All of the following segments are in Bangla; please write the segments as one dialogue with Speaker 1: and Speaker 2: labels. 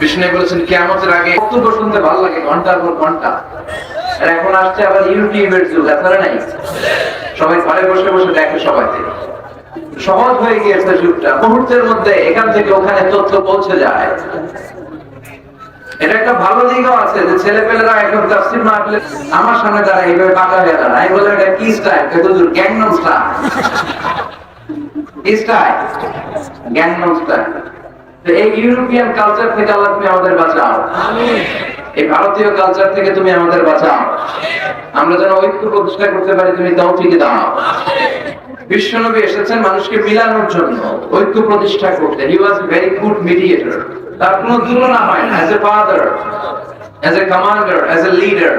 Speaker 1: বিষ্ণু বলেছেন কেমতের আগে বক্তব্য শুনতে ভালো লাগে, ঘণ্টার পর ঘণ্টা। আর এখন আসছে আবার ইউটিউবের যুগ, আপনারা নাই? সবাই ঘরে বসে বসে দেখে সবাইকে সহজ হয়ে গিয়েছে যুগটা। মুহূর্তের মধ্যে এখান থেকে ওখানে তথ্য পৌঁছে যায়। এটা একটা ভালো দিকও আছে যে ছেলে পেলেরা এখন তাফসির মাহফিলে আমার সামনে দাঁড়ায়, এইভাবে বাঁকা হয়ে দাঁড়ায়। আমি বললাম এটা কি স্টাইল হুজুর গ্যাংনম স্টাইল কি স্টাইল গ্যাংনম স্টাইল তো এই ইউরোপিয়ান কালচার থেকে আল্লাহ তুমি আমাদের বাঁচাও। এই ভারতীয় কালচার থেকে তুমি আমাদের বাঁচাও। আমরা যেন ঐক্য প্রতিষ্ঠা করতে পারি তুমি ঠিকই দাও। বিশ্বনবী এসেছেন মানুষকে মিলানোর জন্য ঐক্য প্রতিষ্ঠা করতে। He was very good mediator তার কোনো তুলনা হয় না। As a father as a commander as a leader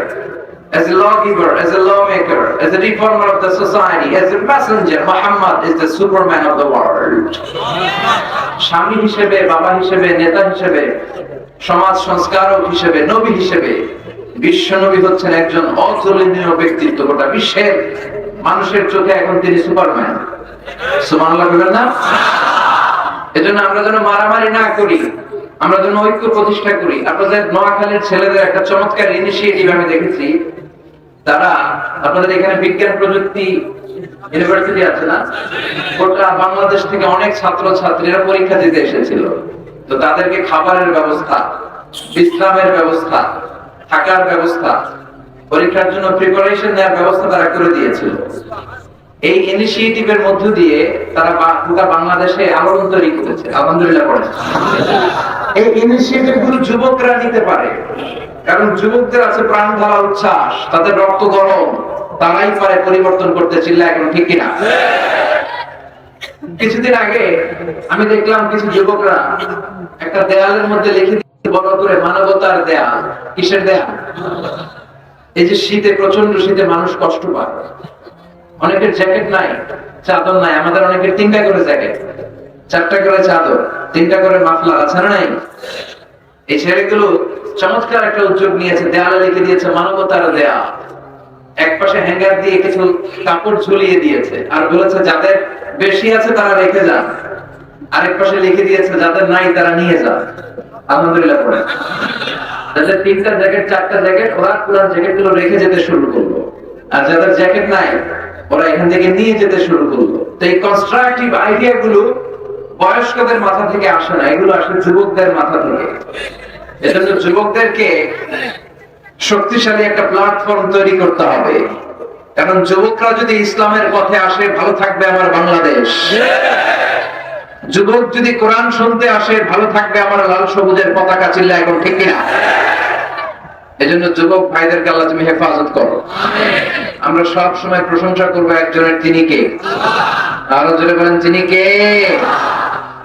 Speaker 1: as a lawgiver, as a lawmaker, as a reformer of the society, as a messenger, Muhammad is the superman of the world. স্বামী হিসেবে, বাবা হিসেবে, নেতা হিসেবে, সমাজ সংস্কারক হিসেবে, নবী হিসেবে, বিশ্ব নবী হচ্ছেন একজন অতুলনীয় ব্যক্তিত্ব গোটা বিশ্বের মানুষের চোখে এখন তিনি সুপারম্যান। বলবেন না? এজন্য আমরা যেন মারামারি না করি, আমরা যেন ঐক্য প্রতিষ্ঠা করি। আপনাদের নোয়াখালীর ছেলেদের একটা চমৎকার ইনিশিয়েটিভ আমি দেখেছি তারা আপনাদের এখানে বিজ্ঞান প্রযুক্তি ইউনিভার্সিটি আছে না? গোটা বাংলাদেশ থেকে অনেক ছাত্র ছাত্রীরা পরীক্ষা দিতে এসেছিল। তো তাদেরকে খাবারের ব্যবস্থা, বিশ্রামের ব্যবস্থা, থাকার ব্যবস্থা, পরীক্ষার জন্য প্রিপারেশন নেওয়ার ব্যবস্থা তারা করে দিয়েছিল। এই ইনিশিয়েটিভের মধ্য দিয়ে তারা গোটা বাংলাদেশে আলোড়ন তৈরি করেছে। আলহামদুলিল্লাহ পড়ে এই ইনিশিয়েটিভগুলো যুবকরা নিতে পারে। কারণ যুবকদের আছে প্রাণ ঢালা উচ্ছ্বাস, তাদের রক্ত গরম, তারাই পারে পরিবর্তন করতে, চিল্লা এখন ঠিক কিনা? কিছুদিন আগে আমি দেখলাম কিছু যুবকরা একটা দেয়ালের মধ্যে লিখে দিয়েছে, বড় করে মানবতার দেয়াল। কিসের দেয়াল? এই যে শীতে প্রচণ্ড শীতে মানুষ কষ্ট পায়। অনেকের জ্যাকেট নাই, চাদর নাই, আমাদের অনেকের তিনটা করে জ্যাকেট। চারটা করে চাদর, তিনটা করে মাফলার, আছে না নাই? এই ছেলেগুলো চমৎকার একটা উদ্যোগ নিয়েছে, দেয়ালে লিখে দিয়েছে, মানবতার দেয়া। এক পাশে হ্যাঙ্গার দিয়ে কিছু কাপড় ঝুলিয়ে দিয়েছে, আর বলেছে, যাদের বেশি আছে তারা রেখে যান। আরেক পাশে লিখে দিয়েছে, যাদের নাই তারা নিয়ে যান। আলহামদুলিল্লাহ পড়ে। যাদের তিনটা জ্যাকেট, চারটা জ্যাকেট, ওরা পুরান জ্যাকেটগুলো রেখে যেতে শুরু করল। আর যাদের জ্যাকেট নাই, ওরা এখান থেকে নিয়ে যেতে শুরু করল। তো এই কনস্ট্রাকটিভ আইডিয়া গুলো বয়স্কদের মাথা থেকে আসে না, এগুলো আসে যুবকদের মাথা থেকে। এজন্য যুবকদেরকে শক্তিশালী একটা প্ল্যাটফর্ম তৈরি করতে হবে। কারণ যুবকরা যদি ইসলামের পথে আসে, ভালো থাকবে আমার বাংলাদেশ। যুবক যদি কোরআন শুনতে আসে, ভালো থাকবে আমার লাল সবুজের পতাকা চিল্লা এখন, ঠিক কিনা? এজন্য যুবক ভাইদেরকে আল্লাহ তুমি হেফাজত করো। আমরা সব সময় প্রশংসা করব একজনের, তিনি কে? আরও জোরে বলেন, তিনি কে?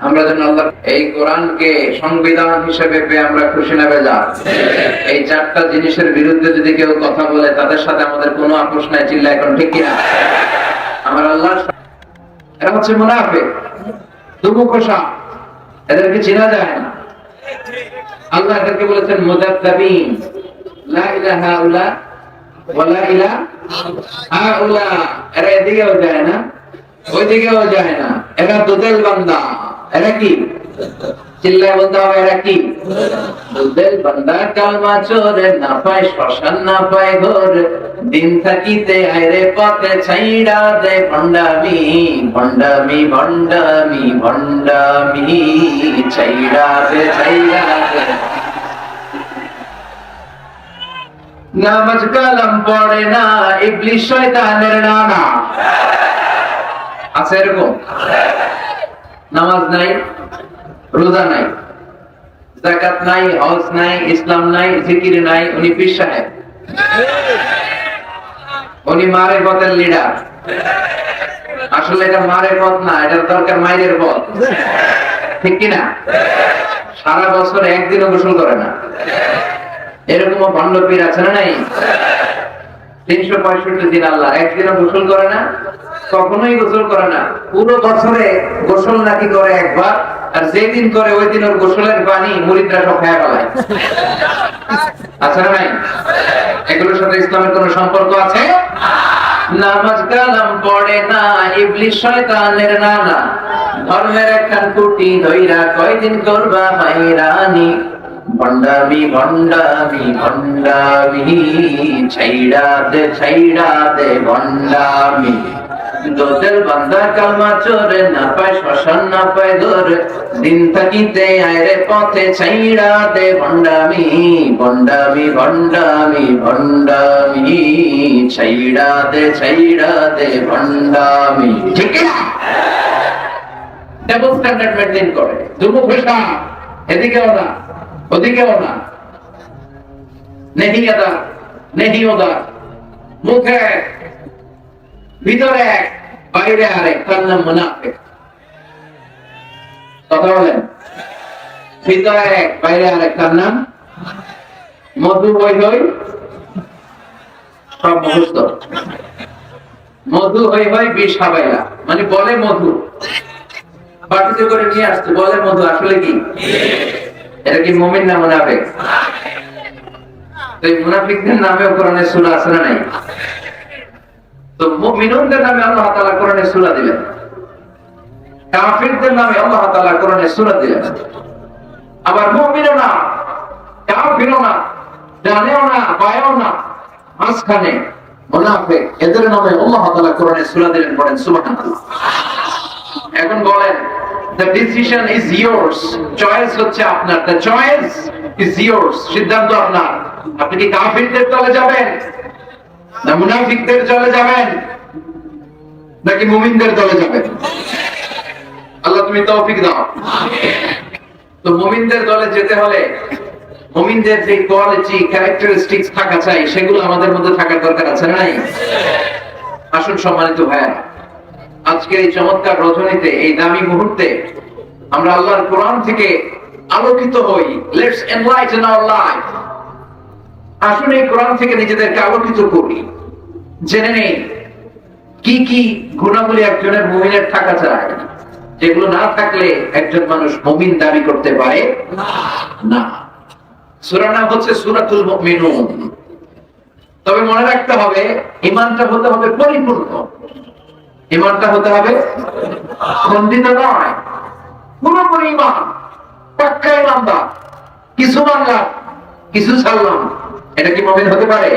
Speaker 1: আমরা যেন আল্লাহ এই কোরআনকে সংবিধান হিসেবে পেয়ে আমরা খুশি নেবে যা এই চারটা জিনিসের বিরুদ্ধে যদি কেউ কথা বলে, তাদের সাথে আমাদের কোনো আপোষ নাই, চিল্লা, এখন ঠিক কিনা? আমার আল্লাহ এরা হচ্ছে মুনাফে দুমুখোষা এদেরকে চেনা যায় না। আল্লাহ এদেরকে বলেছেন মুদাদ্দাবিন লা ইলাহা উলা ওয়ালা ইলাহা হাউলা এরা এদিকেও যায় না, ওইদিকেও যায় না। এরা দুদেল বান্দা এরা কি? চিল্লায় বলতে হবে, এরা কি? দুদেল বান্দা কালমা চোরে না পায়, শ্মশান না পায় ঘোর। দিন থাকিতে আইরে পথে ছাইড়া দে ভণ্ডামি ভণ্ডামি ভণ্ডামি ভণ্ডামি। ছাইড়া দে ছাইড়া দে। নামাজ কালাম পড়ে না, ইবলিশ শয়তানের নানা। আছে এরকম? নামাজ নাই, রোজা নাই জাকাত নাই, হজ নাই, ইসলাম নাই, জিকির নাই, উনি পীর সাহেব। উনি মারে পথের লিডার আসলে এটা মারে পথ না, এটার দরকার মায়ের পথ। ঠিক কিনা? সারা বছর একদিনও গোসল করে না। এরকম ভণ্ড পীর আছে না নাই? তিনশো পঁয়ষট্টি দিন আল্লাহ, একদিনও গোসল করে না? কখনোই গোসল করে না। পুরো বছরে গোসল নাকি করে একবার, আর যেদিন করে ওই দিন ওর গোসলের পানি মুড়িদরা সব খায় ফেলায়। আছে না নাই এগুলোর সাথে ইসলামের কোন সম্পর্ক আছে? নামাজ কালাম পড়ে না শয়তানের নানা। ধর্মের একখান কুটি কয়দিন করবা মাইরানি ভণ্ডামি ভণ্ডামি ভণ্ডামি, ছাইড়া দে ছাইড়া দে, ভণ্ডামি। দোদের বান্দা কালমা চোরে, না পায় শ্মশান, না পায় ধরে দিন থাকিতে আয়রে পথে ছাইড়া দে ভণ্ডামি ভণ্ডামি ভণ্ডামি ভণ্ডামি। ছাইড়া দে ছাইড়া দে ভণ্ডামি। ঠিক ডাবল স্ট্যান্ডার্ড মেনটেন করে। দুমুখ ভেসা এদিকেও না ওদিকেও না। নেহি আদা নেহি ওদা মুখে ভিতরে এক, বাইরে আরেক, তার নাম মুনাফিক। কথা বলেন? ভিতরে এক, বাইরে আরেক, তার নাম? মধু হই হই। সব মুখস্থ মধু হই হই বিষ হাবাইলা মানে বলে মধু। বাটিতে করে নিয়ে আসছে, বলে মধু। আসলে কি? এটা কি মুমিন না মুনাফিক? তো এই মুনাফিকদের নামে কোরআনে সূরা আছে না নাই? তো মুমিনুনদের নামে আল্লাহ তাআলা কোরআনে সূরা দিলেন। কাফিরদের নামে আল্লাহ তাআলা কোরআনে সূরা দিলেন। আবার মুমিনও না, কাফিরও না না না, মাঝখানে এদের নামে আল্লাহ তাআলা কোরআনে সূরা দিলেন পড়েন সুবহানাল্লাহ। এখন বলেন, the decision is yours, choice হচ্ছে আপনার, the choice is yours, সিদ্ধান্ত আপনার। আপনি কি কাফিরদের দলে যাবেন? না মুনাফিকদের দলে যাবেন, নাকি মুমিনদের দলে যাবেন? আল্লাহ তুমি তৌফিক দাও। তো মুমিনদের দলে যেতে হলে মুমিনদের যে কোয়ালিটি ক্যারেক্টারিস্টিক্স থাকা চাই, সেগুলো আমাদের মধ্যে থাকার দরকার আছে নাই? আসুন সম্মানিত ভাইয়া আজকে এই চমৎকার রজনীতে এই দামি মুহূর্তে আমরা আল্লাহর কোরআন থেকে আলোকিত হই। লেটস এনলাইটেন আওয়ার লাইফ আসুন এই কোরআন থেকে নিজেদেরকে আলোকিত করি। জেনে নেই কি কি গুণাবলী একজনের মুমিনের থাকা চায় যেগুলো না থাকলে একজন মানুষ মুমিন দাবি করতে পারে? না সূরা নাম হচ্ছে সূরাতুল মুমিনুন। তবে মনে রাখতে হবে ইমানটা হতে হবে পরিপূর্ণ। ইমানটা হতে হবে খন্ডিত নয়। পুরোপুরি ইমান পাক্কা ইমানদার কিছু মানলাম কিছু ছাড়লাম এটা কি মমিন হতে পারে?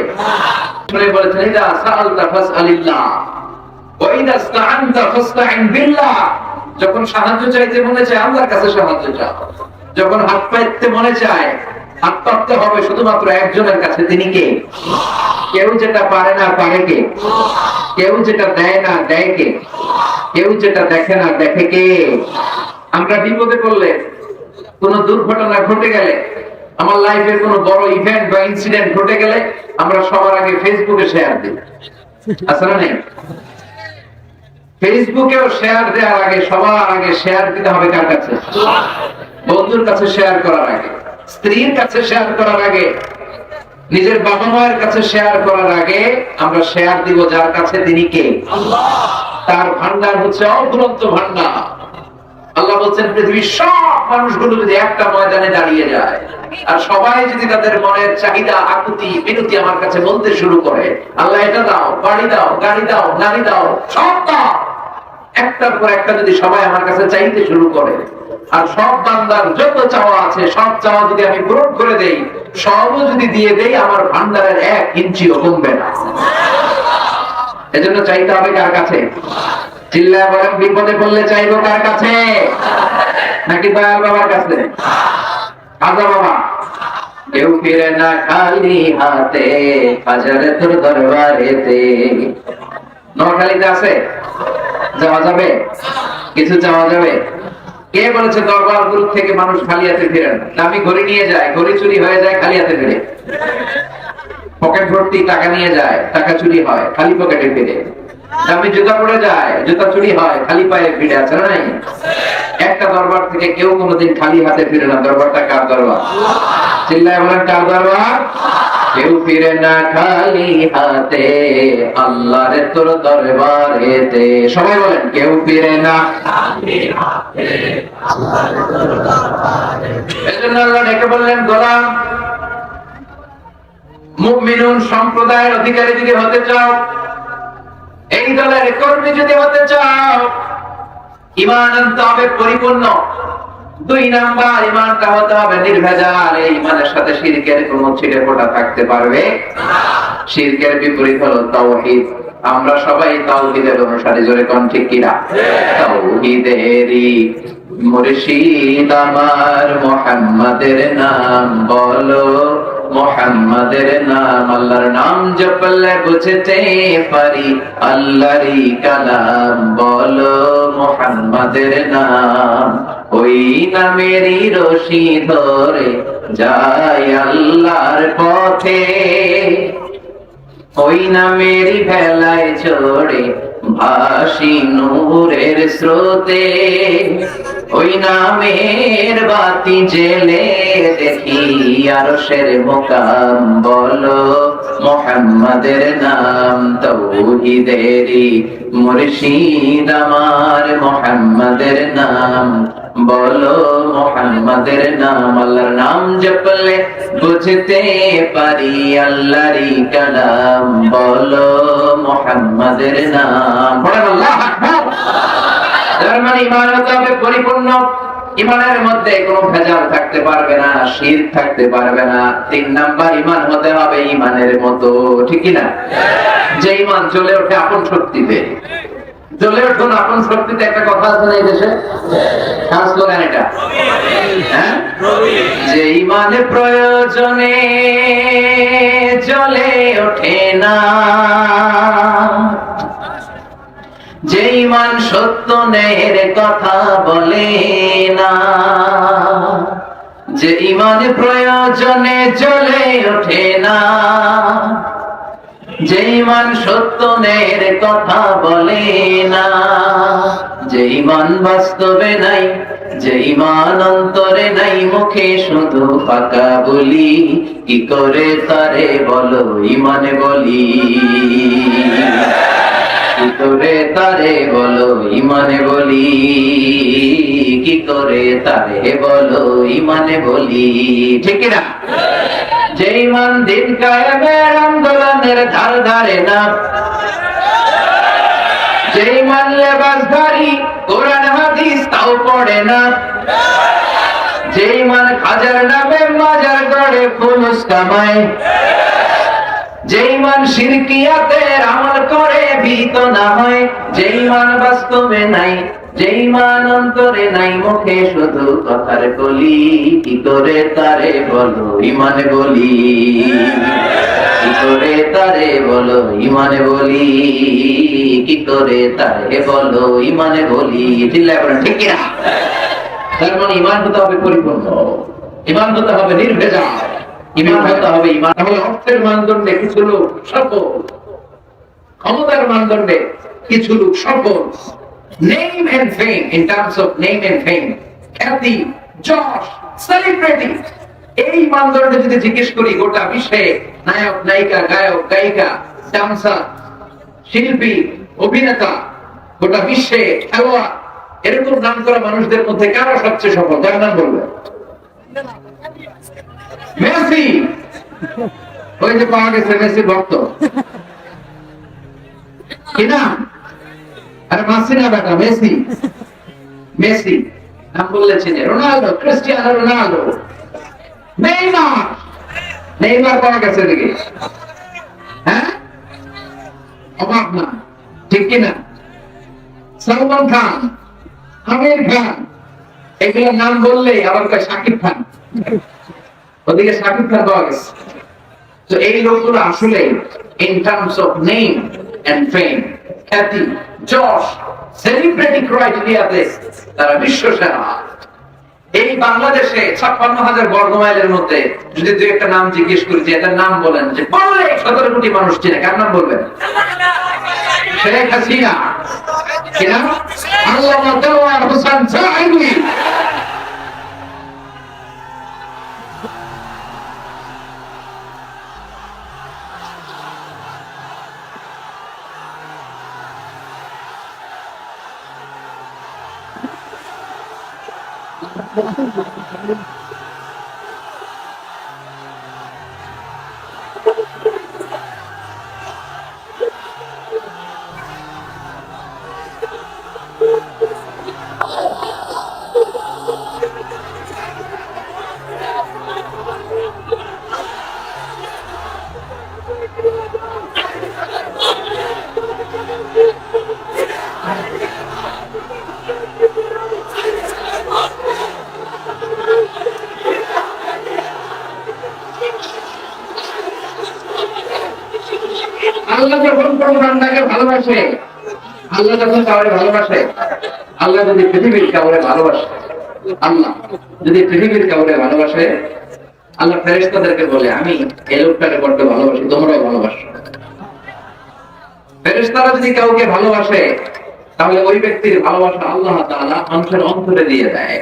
Speaker 1: শুনে বলেছেন, ইদা সাআলতা ফাসআলিল্লাহ ওয়া ইদা ইসতাআনতা ফাসতাইন বিল্লাহ। যখন সাহায্য চাইতে মনে চায়, আল্লাহর কাছে সাহায্য চাও। যখন হাত পাইতে মনে চায়, হাত পাততে হবে শুধুমাত্র একজনের কাছে, তিনি কে? কেউ যেটা পারে না, পারে কে? কেউ যেটা দেয় না, দেয় কে? কেউ যেটা দেখে না, দেখে কে? আমরা বিপদে পড়লে, কোন দুর্ঘটনা ঘটে গেলে আমার লাইফের কোন বড় ইভেন্ট বা ইনসিডেন্ট ঘটে গেলে আমরা সবার আগে ফেসবুকে শেয়ার দিই। আসলে নেই? ফেসবুকেও শেয়ার দেওয়ার আগে সবার আগে শেয়ার দিতে হবে কার কাছে? বন্ধুর কাছে শেয়ার করার আগে। স্ত্রীর কাছে শেয়ার করার আগে। নিজের বাবা মায়ের কাছে শেয়ার করার আগে আমরা শেয়ার দিব যার কাছে তিনি কে। তার ভান্ডার হচ্ছে অফুরন্ত ভান্ডার আল্লাহ বলছেন, পৃথিবীর সব মানুষগুলো যদি একটা ময়দানে দাঁড়িয়ে যায়, আর সবাই যদি তাদের মনের চাহিদা, আকুতি বিনতি আমার কাছে বলতে শুরু করে, আল্লাহ এটা দাও, বাড়ি দাও, গাড়ি দাও, নারী দাও, সব দাও। একটার পর একটা যদি সবাই আমার কাছে চাইতে শুরু করে, আর সব বান্দার যত চাওয়া আছে, সব চাওয়া যদি আমি পূরণ করে দেই, সবও যদি দিয়ে দেই, আমার ভান্ডারের এক ইঞ্চিও কমবে না। এজন্য চাইতে হবে কার কাছে? বিপদে পড়লে চাইব কার কাছে? নাকি বাবার কাছে? আজা বাবা। কেউ ফিরে না খালি হাতে, হাজারে তোর দরবারেতে। নোয়াখালীতে আছে? যাওয়া যাবে? কিছু যাওয়া যাবে? কে বলেছে দরবার গ্রুপ থেকে মানুষ খালি হাতে ফিরে না? দামি ঘড়ি নিয়ে যায় ঘড়ি চুরি হয়ে যায় খালি হাতে ফিরে। পকেট ভর্তি টাকা নিয়ে যায়, টাকা চুরি হয়, খালি পকেটে ফিরে। দামি জুতা পড়ে যায় জুতা চুরি হয়, খালি পায়ে ফিরে আছে নাই? একটা দরবার থেকে কেউ কোনোদিন খালি হাতে ফিরে না। দরবারটা কার দরবার? চিল্লায় বলেন, কার দরবার? কেউ ফিরে না খালি হাতে, আল্লাহর তোর দরবারেতে সবাই বলেন, কেউ ফিরে না এজন্য আল্লাহ ডেকে বললেন, গোলাম, মুমিনুন সম্প্রদায়ের অধিকারী যদি হতে চাও এই দলের কর্মী যদি হতে চাও ইমান হবে পরিপূর্ণ। দুই নাম্বার ইমানটা হতে হবে নির্ভেজাল। এই ইমানের সাথে শিরকের ছিটে ফোটা থাকতে পারবে। শিরকের বিপরীত হলো আমরা সবাই তাওহীদের অনুসারী, জোরে কোন ঠিক কিনা? তাওহীদেরই মুর্শিদ আমার মোহাম্মদের নাম বলো। মোহাম্মদের নাম, আল্লাহর নাম জপলে বুঝতে পারি। আল্লাহরই কালাম, বলো মোহাম্মদের নাম। ওই নামেরই রশি ধরে যায় আল্লাহর পথে। ওই নামেরই ভেলায় চড়ে ভাসি নূরের স্রোতে, ওই নামের বাতি জেলে দেখি আর আরশের মোকাম বলো, মোহাম্মদের নাম তৌহিদেরি মুর্শিদ আমার, মোহাম্মদের নাম বলো মোহাম্মদের নাম, আল্লাহর নাম জপলে বুঝতে পারি আল্লাহরই কালাম। বলো মোহাম্মদের নাম। মানে ইমান হবে পরিপূর্ণ। ইমানের মধ্যে কোনো ভেজাল থাকতে পারবে না, শির থাকতে পারবে না। তিন নাম্বার, ইমান হতে হবে ইমানের মতো, ঠিক না যে ইমান চলে ওঠে আপন শক্তিতে। চলে উঠুন আপন শক্তিতে একটা কথা আছে না এই দেশে? স্লোগান এটা? হ্যাঁ? যে ইমানে প্রয়োজনে চলে ওঠে না। যে ইমান সত্য ন্যায়ের কথা বলে না। যে ইমানে প্রয়োজনে চলে ওঠে না। যে ইমান সত্য ন্যায়ের কথা বলে না যে ইমান বাস্তবে নাই যে ইমান অন্তরে নাই, মুখে শুধু পাকা বলি, কি করে তারে বলো ইমানে বলি? কি করে তারে বলো ইমানে বলি? কি করে তারে বলো ইমানে বলি? ঠিক না যে মান দিন কায়েমের আন্দোলনের ধার ধারে না। যে ইমান লেবাসধারী কোরআন, হাদিস তাও পড়ে না। যেই ইমান খাজার নামে মাজার গড়ে ফুলুস কামায়। যেই ইমান শিরকিয়াতের আমল করে ভীত না হয় যে ইমান বাস্তবে নাই যে ইমান অন্তরে নাই, মুখে শুধু কথার কলি, কি করে তারে বলো বলি? কি করে তারে বলো, ইমানে বলি? কি করে তারে বলো, ইমানে বলি? চিল্লায় বলেন, ঠিক তার মানে ইমান হতে হবে পরিপূর্ণ। ইমান হতে হবে ইমান হতে হবে ইমান। অর্থের মানদণ্ডে কিছু লোক সফল। ক্ষমতার মানদণ্ডে কিছু লোক সফল। Name and fame in terms of name and fame খ্যাতি, যশ সেলিব্রিটি এই মানদণ্ডে যদি জিজ্ঞেস করি, গোটা বিশ্বে নায়ক, নায়িকা, গায়ক, গায়িকা ডান্সার শিল্পী, অভিনেতা, গোটা বিশ্বে খেলোয়াড়, এরকম নাম করা মানুষদের মধ্যে কারা সবচেয়ে সফল? যার নাম বলবে। মেসি! ওই যে পাওয়া গেছে মেসি ভক্ত। কি নাম? আরে মাসি না বেটা, মেসি। মেসি, নাম বললে চিনে। Ronaldo Cristiano Ronaldo Neymar. Neymar পাওয়া গেছে এদিকে হ্যাঁ? অবাক না? ঠিক কিনা? সালমান খান আমির খান। এগুলোর নাম বললেই আবার কয় শাকিব খান। ওদিকে শাকিব খান পাওয়া গেছে। তো এই লোকগুলো আসলে in terms of name and fame খ্যাতি যশ সেলিব্রিটি ক্রাইটেরিয়াতে তারা বিশ্ব সেরা এই বাংলাদেশে ছাপ্পান্ন হাজার বর্গ মাইলের মধ্যে যদি দুই একটা নাম জিজ্ঞেস করি যে এটার নাম বলেন, যে বললে সতেরো কোটি মানুষ চিনে। কার নাম বলবেন? শেখ হাসিনা। কি নাম? আল্লামা দেওয়ার হোসেন Bowman বান্দাকে ভালোবাসে, আল্লাহ যখন কাউরে ভালোবাসে, আল্লাহ যদি পৃথিবীর কাউরে ভালোবাসে, আল্লাহ যদি পৃথিবীর কাউরে ভালোবাসে, আল্লাহ ফেরেশতাদেরকে বলে, আমি এই লোকটাকে বড্ড ভালোবাসি, তোমরাও ভালোবাসো। ফেরেশতারা যদি কাউকে ভালোবাসে, তাহলে ওই ব্যক্তির ভালোবাসা আল্লাহ তাআলা মানুষের অন্তরে দিয়ে দেয়।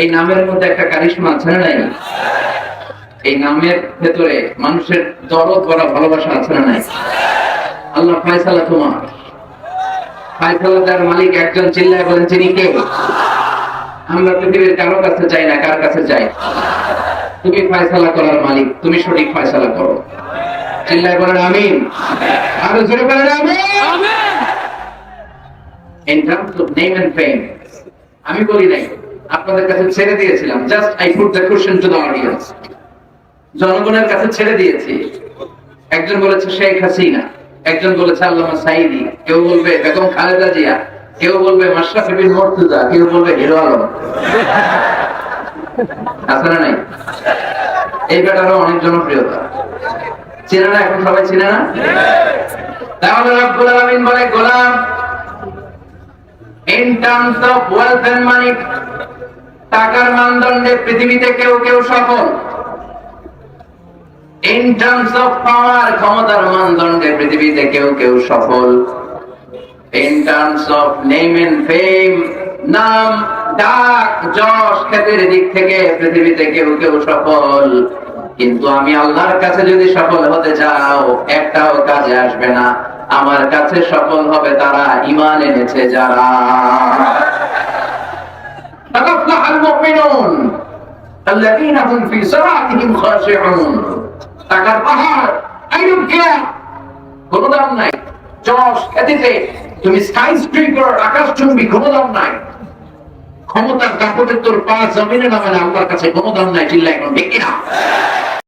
Speaker 1: এই নামের মধ্যে একটা কারিশমা আছে না এই নামের ভেতরে মানুষের দরদ করা ভালোবাসা আছে না নাই? আল্লাহ ফায়সালা তোমার। ফায়সালা তার মালিক একজন, চিল্লায় বলেন তিনি কে? আমরা পৃথিবীর কারও কাছে চাই না, কার কাছে চাই তুমি ফায়সালা করার মালিক, তুমি সঠিক ফায়সালা করো। চিল্লায় বলেন, আমিন। আরও জোরে বলেন, আমিন। In terms of name and fame, আমি বলি নাই, আপনাদের কাছে ছেড়ে দিয়েছিলাম just I put the question to the audience জনগণের কাছে ছেড়ে দিয়েছি। একজন বলেছে শেখ হাসিনা, একজন বলেছে আল্লামা সাইদি, কেউ বলবে বেগম খালেদা জিয়া, কেউ বলবে মাশরাফি বিন মুর্তজা, কেউ বলবে হিরো আলম। আছে না নাই? এই অনেক জনপ্রিয়তা। চেনে না এখন সবাই চেনে না? তাহলে রব্বুল আলামিন বলে, গোলাম in terms of wealth and money টাকার মানদণ্ডে পৃথিবীতে কেউ কেউ সফল। ইন টার্মস অফ পাওয়ার ক্ষমতার মানদণ্ডে পৃথিবীতে কেউ কেউ সফল in terms of name and fame নাম ডাক যশ খ্যাতির দিক থেকে পৃথিবীতে কেউ কেউ সফল কিন্তু আমি আল্লাহর কাছে যদি সফল হতে চাও একটাও কাজে আসবে না আমার কাছে সফল হবে তারা ইমান এনেছে যারা قد أفلح المؤمنون الذين هم في صلاتهم خاشعون টাকার পাহাড় আই দাম নাই। যশ খ্যাতিতে তুমি স্কাই স্ট্রিপার আকাশ চুম্বি কোনো দাম নাই। ক্ষমতার কাপড়ে তোর পা জমিনে নামে আল্লাহর কাছে কোনো দাম নাই চিল্লা এখন ঠিক কিনা?